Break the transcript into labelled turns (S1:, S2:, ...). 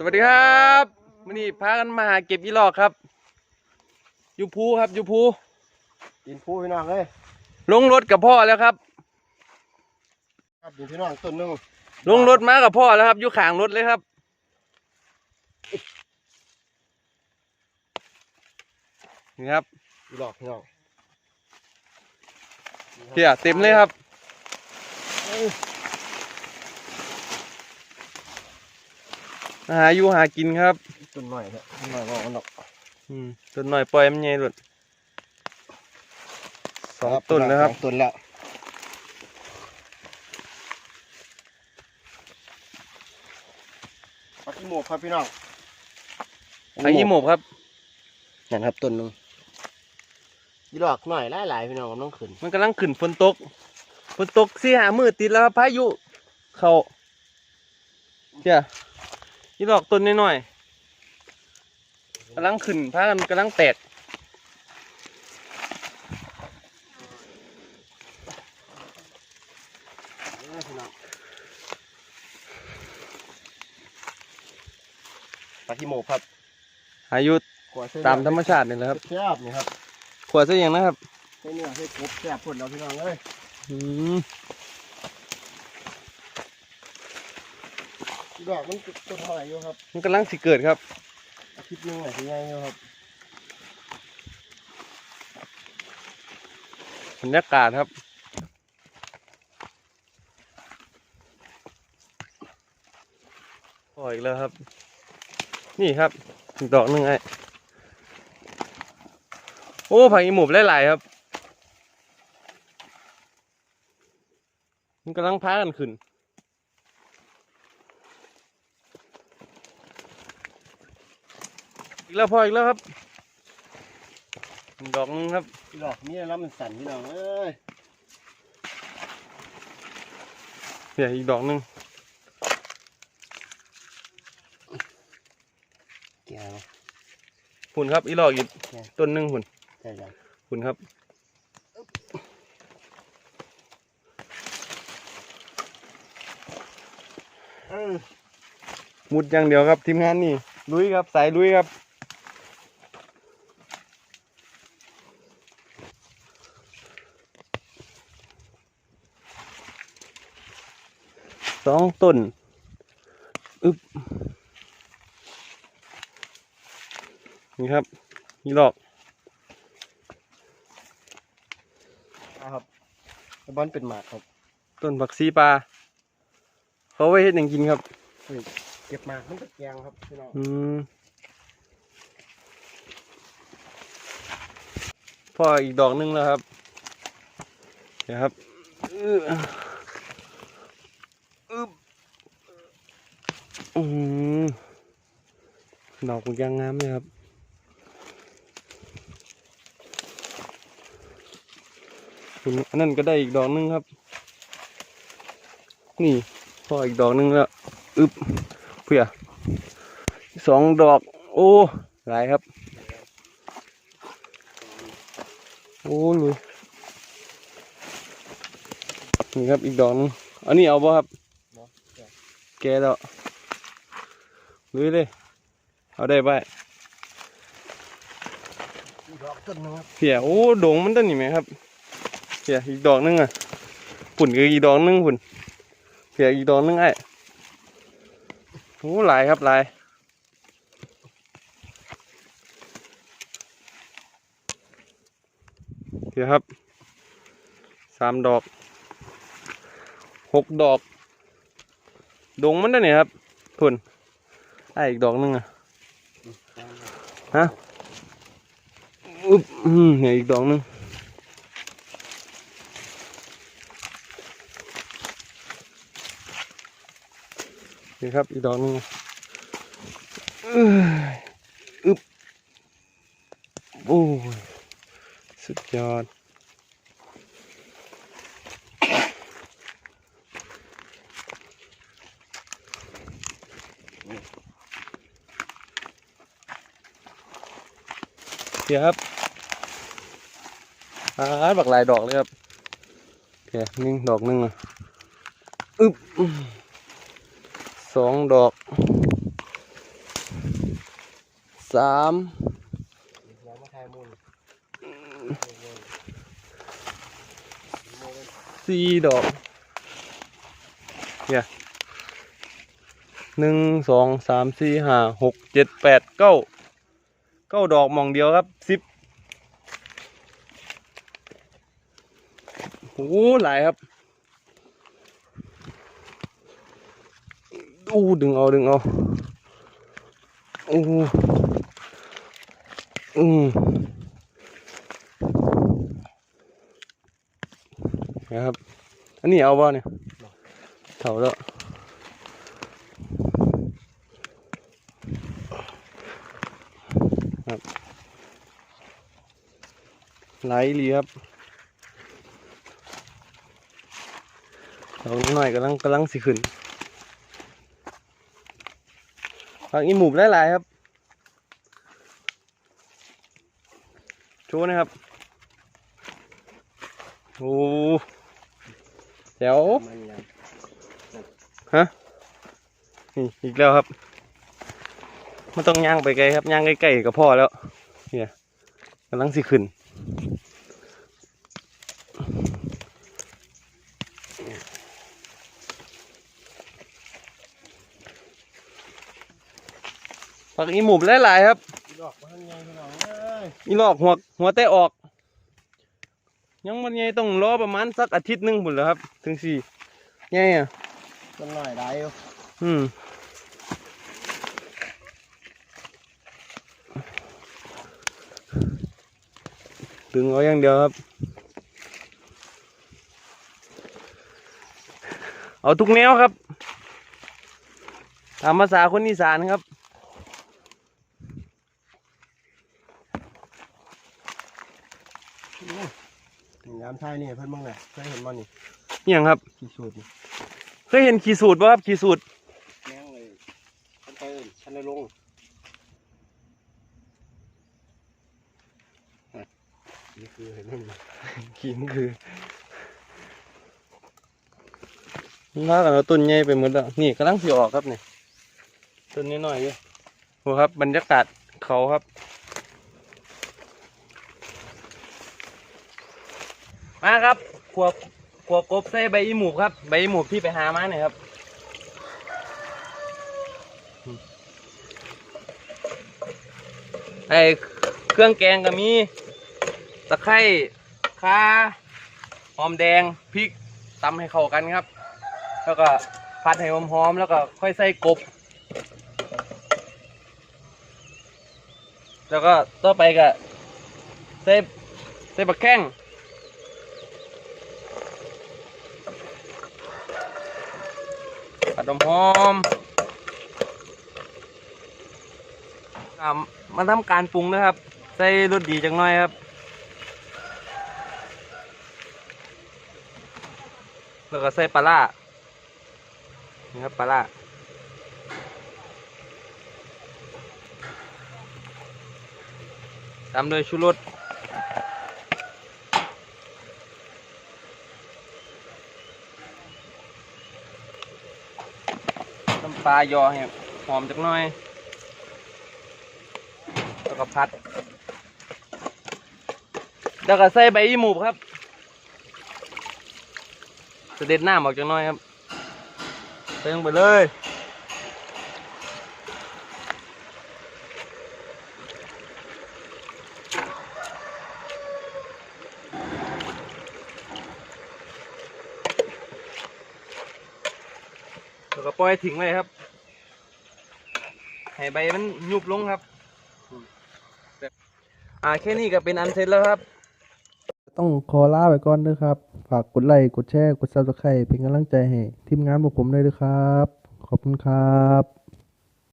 S1: สวัสดีครับวันนี้พากันมาหาเก็บอีหลอกครับอยูภูครับอยูภู
S2: ดินพูพี่น้องเลย
S1: ลงรถกับพ่อแล้วครับ
S2: ครับดินพี่น้องต้นหนึง
S1: ลงรถมากับพ่อแล้วครับอยู่ข้างรถเลยครับนี่ครับ
S2: อีหลอกพี่น้อง
S1: เพียเต็มเลยครับ มาหาอยู่หากินครับ
S2: ต้นหน่อยเถอะต้นหน่อยบอกมันดอก
S1: อืมต้นหน่อยปล่อยมันใหญ่หลุดสองต้นแล้วครับ
S2: สองต้นแล้วปักขี้หมกครับพี่น้อง
S1: ไอ้ยี่หมกครับ
S2: นั่นครับต้นหนึงอีหลอกหน่อยหลายๆพี่น้องมันต้องขึ้น
S1: มันกำลังขึ้นฝนตกฝนตกสี่หามือติดแล้วครับพายุ เขาเจ้า ยี่ดอกต้นน้อยๆกำลังขึ้นพากันกำลังแตก
S2: พี่น้องปักขี้หมกครับ
S1: อายุ
S2: ขวดเส้น
S1: ตามธรรมชาตินี่แหละครับ
S2: แซ่บนี่ครับ
S1: ขวดซะอย่างนะครับ
S2: ใส่เนื้อใส่กบแซ่บพุ่นแล้วพี่น้องเอ้ย
S1: อืม
S2: อีหลอกมันต้นหน่อยอยู่ครับ
S1: มันกำลังสิเกิดครับ
S2: อาทิตย์หนึงอาทิตย์ใหญ่อยู่ครับ
S1: บรรยากาศครับพออีกแล้วครับ นี่ครับอีกดอกหนึ่งไอ้โอ้ผักอีหมูบหลายๆครับ มันกำลังพากันขึ้น อีกแล้วพออีกแล้วครับอีกดอกหนึงครับ
S2: อีหลอกนี่แล้วมันสั่นพี่น้องเอ้ย
S1: เนี่ยอีกดอกหนึง
S2: แก่เนาะ
S1: หุ่นครับ อีหลอกอีก
S2: เนี่ย
S1: ต้นหนึ่งหุ่น
S2: ใช่ครับ
S1: หุ่นครับ
S2: เออ
S1: มุดอย่างเดียวครับทีมงานนี่ลุยครับสายลุยครับ สองต้นอึบนี่ครับนี่หลอก
S2: ครับไอ้บอลเป็นหมากครับ
S1: ต้นผักซีปลาเขาไว้เฮ็ดหยังกินครับ
S2: เก็บหมากมันตะแกรงครับพี่น้อง
S1: อืมพ่ออีกดอกหนึงแล้วครับเดี๋ยวครับอื้ออึบ อืมดอกมันยังงามเลยครับ คุณอันนั้นก็ได้อีกดอกหนึงครับ นี่พ่ออีกดอกหนึงแล้ว อึบเพื่อสองดอก โอ้หลายครับ โอ้ลุยนี่ครับอีกดอกหนึงอันนี้เอาบ่ครับ แกแล้ว ลุยเลย เอาได้ไป
S2: อีดอกต้นหนึงครับ
S1: เพียโอ้ดงมันต้นนี่ไหมครับเพียอีกดอกหนึงอะฝุ่นก็อีกดอกหนึงฝุ่นเพียอีกดอกหนึงไอ้โอ้หลายครับหลายเดี๋ยวครับสามดอกหกดอก ดงมันได้เนี่ยครับทุน ไอ้อีกดอกหนึงอะฮะอึ๊บอืมเนี่ยอีกดอกหนึงนี่ครับอีกดอกหนึงอะเอ้ยอึ๊บโอ้ยสุดยอด เดี๋ยวครับอาบักลายดอกเลยครับโอเคหนึ่งดอกหนึ่งอะอึ๊บอื้อสองดอกสามสี่ดอกเนี่ยหนึ่งสองสามสี่ห้าหกเจ็ดแปดเก้า เก้าดอกมองเดียวครับสิบโอ้หหลายครับอู้ดึงเอาดึงเอาโอ้อืมนะครับ อันนี้เอาบ่เนี่ยเถาแล้วครับ ไหลดีครับเอาหน่อยกำลังกำลังสิขึ้นฝั่งอีหมูบหลายครับชว์นะครับโอ้แจ๋ว
S2: มันยัง
S1: นี่อีกแล้วครับไม่ต้องย่างไปไกลครับย่างใกล้ๆกับพ่อแล้วเนี่ยกำลังสิขึ้น ผักอีหมูบหลายๆครับ
S2: ดอกมันยังพี่น้องเอ้ย
S1: อีหลอกหัวหัวแต่ออก ยังมันไงต้องรอประมาณสักอาทิตย์หนึงหมดแล้วครับ ถึงสี่ไงอะ
S2: ต้นหน่อยได้อยู่
S1: อืมดึงเอาอย่างเดียวครับ เอาทุกแนวครับตามภาษาคนอีสานครับ
S2: ยาม ทายนี่เพิ่นบ้างไงเคยเห็นบ่นี่
S1: อหย่างครับ
S2: ที่สูตรนี่
S1: เคยเห็นขีสูตรป่ะครับขีสูตร
S2: แม่งเลยท่านไปเอิ้นท่านได้ลงอะนี่คือเห็นไหม
S1: ขีมันคือล่ากันเอาต้นใหญ่ไปหมดแล้วนี่กำลังสิออกครับนี่ต้นนี้หน่อยๆอยู่โอ้ครับบรรยากาศเขาครับ มาครับขวบขวบกบใส่ใบอีหมูกครับ ใบอีหมูกที่ไปหามาเนี่ยครับไอเครื่องแกงก็มีตะไคร้ข่าหอมแดงพริกตำให้เข้ากันครับ แล้วก็ผัดให้หอมๆแล้วก็ค่อยใส่กบ แล้วก็ต่อไปก็ใส่ใส่บักแข้งผัด หอมๆอ่ามาทำการปรุงนะครับ ใส่รสดีจังหน่อยครับ แล้วก็ใส่ปลาร้านี่ครับปลาร้าตามด้วยชูรส น้ำปลายอให้หอมจักหน่อยแล้วก็พัด แล้วก็ใส่ใบอีหมูครับเสด็จหน้าออกจังน้อยครับเติมไปเลย แล้วก็ปล่อยทิ้งไว้ครับ ให้ใบมันยุบลงครับ อ่าแค่นี้ก็เป็นอันเสร็จแล้วครับ
S3: ต้องขอลาไปก่อนด้อครับ ฝากกดไลค์ กดแชร์ กดซับสไครป์เป็นกำลังใจให้ทีมงานพวกผมด้วยด้อครับ ขอบคุณครับ